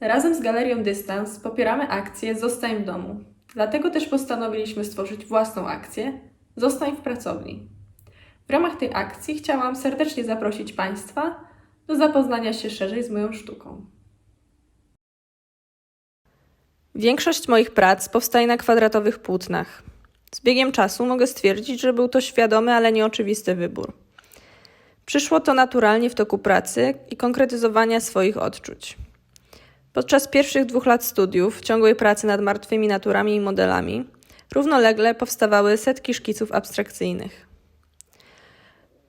Razem z Galerią Dystans popieramy akcję Zostań w domu. Dlatego też postanowiliśmy stworzyć własną akcję Zostań w pracowni. W ramach tej akcji chciałam serdecznie zaprosić Państwa do zapoznania się szerzej z moją sztuką. Większość moich prac powstaje na kwadratowych płótnach. Z biegiem czasu mogę stwierdzić, że był to świadomy, ale nieoczywisty wybór. Przyszło to naturalnie w toku pracy i konkretyzowania swoich odczuć. Podczas pierwszych dwóch lat studiów, ciągłej pracy nad martwymi naturami i modelami, równolegle powstawały setki szkiców abstrakcyjnych.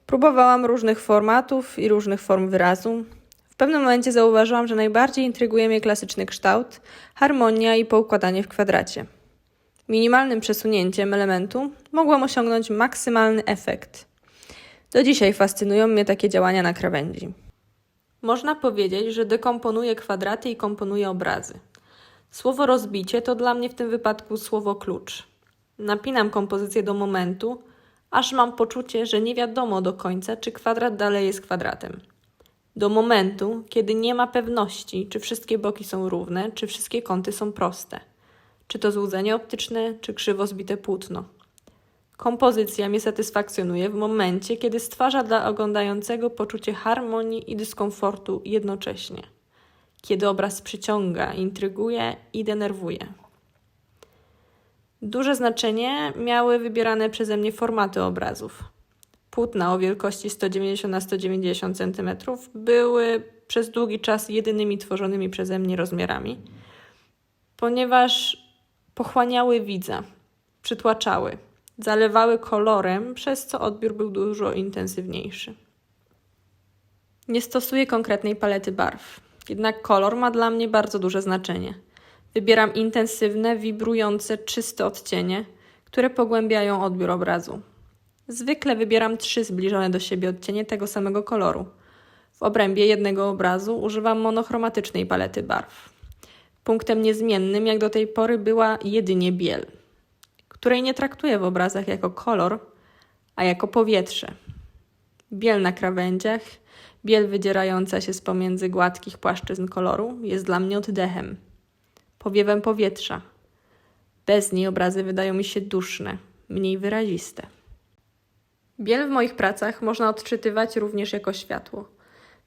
Próbowałam różnych formatów i różnych form wyrazu. W pewnym momencie zauważyłam, że najbardziej intryguje mnie klasyczny kształt, harmonia i poukładanie w kwadracie. Minimalnym przesunięciem elementu mogłam osiągnąć maksymalny efekt. Do dzisiaj fascynują mnie takie działania na krawędzi. Można powiedzieć, że dekomponuję kwadraty i komponuję obrazy. Słowo rozbicie to dla mnie w tym wypadku słowo klucz. Napinam kompozycję do momentu, aż mam poczucie, że nie wiadomo do końca, czy kwadrat dalej jest kwadratem. Do momentu, kiedy nie ma pewności, czy wszystkie boki są równe, czy wszystkie kąty są proste. Czy to złudzenie optyczne, czy krzywo zbite płótno. Kompozycja mnie satysfakcjonuje w momencie, kiedy stwarza dla oglądającego poczucie harmonii i dyskomfortu jednocześnie. Kiedy obraz przyciąga, intryguje i denerwuje. Duże znaczenie miały wybierane przeze mnie formaty obrazów. Płótna o wielkości 190 na 190 cm były przez długi czas jedynymi tworzonymi przeze mnie rozmiarami, ponieważ pochłaniały widza, przytłaczały, zalewały kolorem, przez co odbiór był dużo intensywniejszy. Nie stosuję konkretnej palety barw, jednak kolor ma dla mnie bardzo duże znaczenie. Wybieram intensywne, wibrujące, czyste odcienie, które pogłębiają odbiór obrazu. Zwykle wybieram trzy zbliżone do siebie odcienie tego samego koloru. W obrębie jednego obrazu używam monochromatycznej palety barw. Punktem niezmiennym jak do tej pory była jedynie biel, której nie traktuję w obrazach jako kolor, a jako powietrze. Biel na krawędziach, biel wydzierająca się z pomiędzy gładkich płaszczyzn koloru jest dla mnie oddechem, powiewem powietrza. Bez niej obrazy wydają mi się duszne, mniej wyraziste. Biel w moich pracach można odczytywać również jako światło.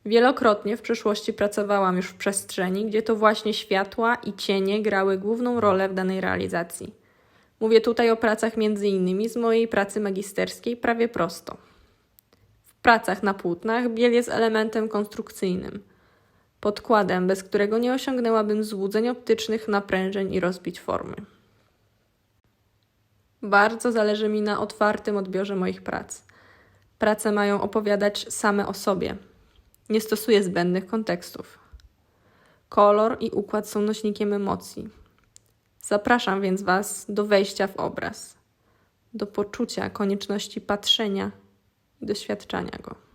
Wielokrotnie w przeszłości pracowałam już w przestrzeni, gdzie to właśnie światła i cienie grały główną rolę w danej realizacji. Mówię tutaj o pracach innymi z mojej pracy magisterskiej prawie prosto. W pracach na płótnach biel jest elementem konstrukcyjnym, podkładem, bez którego nie osiągnęłabym złudzeń optycznych, naprężeń i rozbić formy. Bardzo zależy mi na otwartym odbiorze moich prac. Prace mają opowiadać same o sobie. Nie stosuję zbędnych kontekstów. Kolor i układ są nośnikiem emocji. Zapraszam więc Was do wejścia w obraz, do poczucia konieczności patrzenia i doświadczania go.